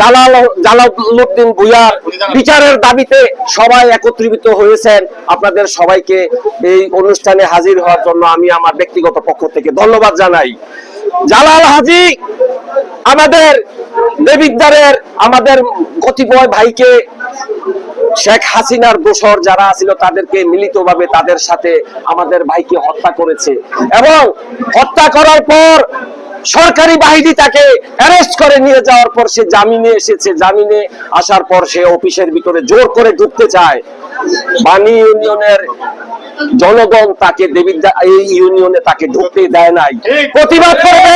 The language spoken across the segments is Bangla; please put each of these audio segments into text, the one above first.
জালাল জালালউদ্দিন ভুইয়ার বিচারের দাবিতে সবাই একত্রিত হয়েছেন। আপনাদের সবাইকে এই অনুষ্ঠানে হাজির হওয়ার জন্য আমি আমার ব্যক্তিগত পক্ষ থেকে ধন্যবাদ জানাই। জালাল হাজি আমাদের আমাদের কতিপয় ভাইকে শেখ হাসিনার দোসর যারা ছিল তাদেরকে মিলিতভাবে তাদের সাথে আমাদের ভাইকে হত্যা করেছে। এবং হত্যা করার পর সরকারি বাহিনী তাকে অ্যারেস্ট করে নিয়ে যাওয়ার পর সে জামিনে এসেছে। জামিনে আসার পর সে অফিসের ভিতরে জোর করে ঢুকতে চায়। বাণী ইউনিয়নের জনগণ তাকে দেবিদ্যা এই ইউনিয়নে তাকে ঢুকতে দেয় নাই। প্রতিবাদ করবে।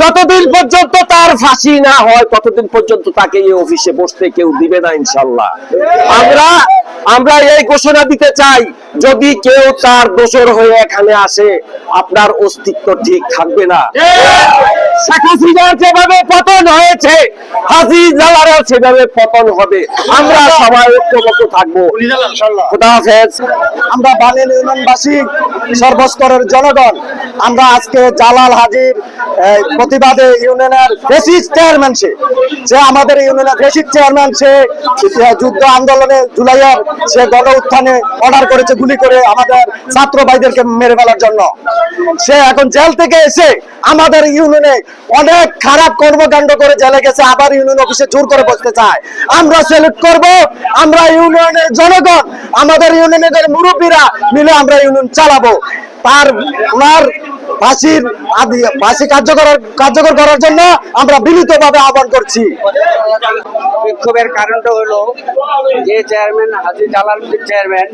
যতদিন পর্যন্ত তার ফাঁসি না হয়, ততদিন পর্যন্ত তাকে এই অফিসে বসতে কেউ দিবে না ইনশাল্লাহ। আমরা আমরা এই ঘোষণা দিতে চাই যদি কেউ তার দোষর হয়ে এখানে আসে আপনার অস্তিত্ব ঠিক থাকবে না। শেখ হাসিনার যেভাবে পতন হয়েছে হাজি জালারও সেভাবে পতন হবে। আমরা সবাই ঐক্যবদ্ধ থাকব। খুদা হাফেজ। আমরা ইউনিয়নবাসী সর্বস্তরের জনগণ। আমরা আজকে জালাল হাজির প্রতিবাদে ইউনিয়নের ফেসিস চেয়ারম্যান সে সে আমাদের ইউনিয়নের ফেসিস চেয়ারম্যান সে যুদ্ধ আন্দোলনে জুলাইয়ের সে গণ উত্থানে অর্ডার করেছে গুলি করে আমাদের ছাত্র ভাইদেরকে মেরে ফেলার জন্য। সে এখন জেল থেকে এসে আমাদের ইউনিয়নে অনেক খারাপ কর্মকাণ্ড করে জেলে গেছে, আবার ইউনিয়ন অফিসে জোর করে বসতে চায়। আমরা সেলুট করব, আমরা ইউনিয়নের জনগণ, আমাদের ইউনিয়নের মুরব্বীরা মিলে আমরা ইউনিয়ন চালাবো। তার ওনার ফাঁসির ফাঁসি কার্যকর কার্যকর করার জন্য আমরা বিনীতভাবে আহ্বান করছি। বিক্ষোভের কারণটা হলো যে চেয়ারম্যান হাজি জালালউদ্দিন চেয়ারম্যান,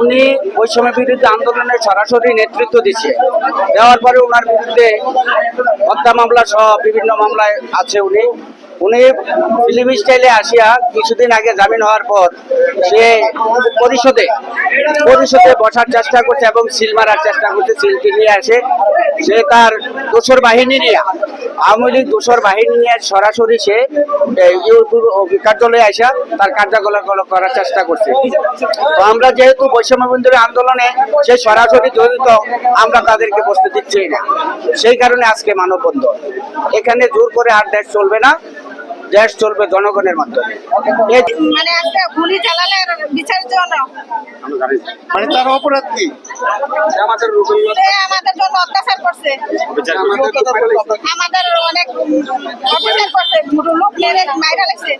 উনি ওই সময় বিরুদ্ধে আন্দোলনের সরাসরি নেতৃত্ব দিচ্ছে। দেওয়ার পরে ওনার বিরুদ্ধে হত্যা মামলা সহ বিভিন্ন মামলায় আছে উনি। উনি ফিল্ম স্টাইলে আসিয়া কিছুদিন আগে জামিন হওয়ার পর সে পরিষদে পরিষদে বসার চেষ্টা করছে এবং সিল মারার চেষ্টা করছে সিলকে নিয়ে আসে। সে তার দোসর বাহিনী নিয়ে, আওয়ামী লীগ দোসর বাহিনী নিয়ে সরাসরি সে কার্যালয়ে আসা তার কার্যকলাপ করার চেষ্টা করছে। তো আমরা যেহেতু বৈষম্য বিরোধী আন্দোলনে সে সরাসরি জড়িত, আমরা তাদেরকে বসতে দিচ্ছি না। সেই কারণে আজকে মানববন্ধন। এখানে জোর করে আর দেশ চলবে না। দেশ চলবে জনগণের মাধ্যমে। মানে আজকে গুলি চালালে বিচারের জন্য? মানে তার অপরাধ কি? আমাদের জন্য অত্যাচার করছে। আমাদের অনেক অত্যাচার করছে। লোক মেরে মাইরা লাগছে।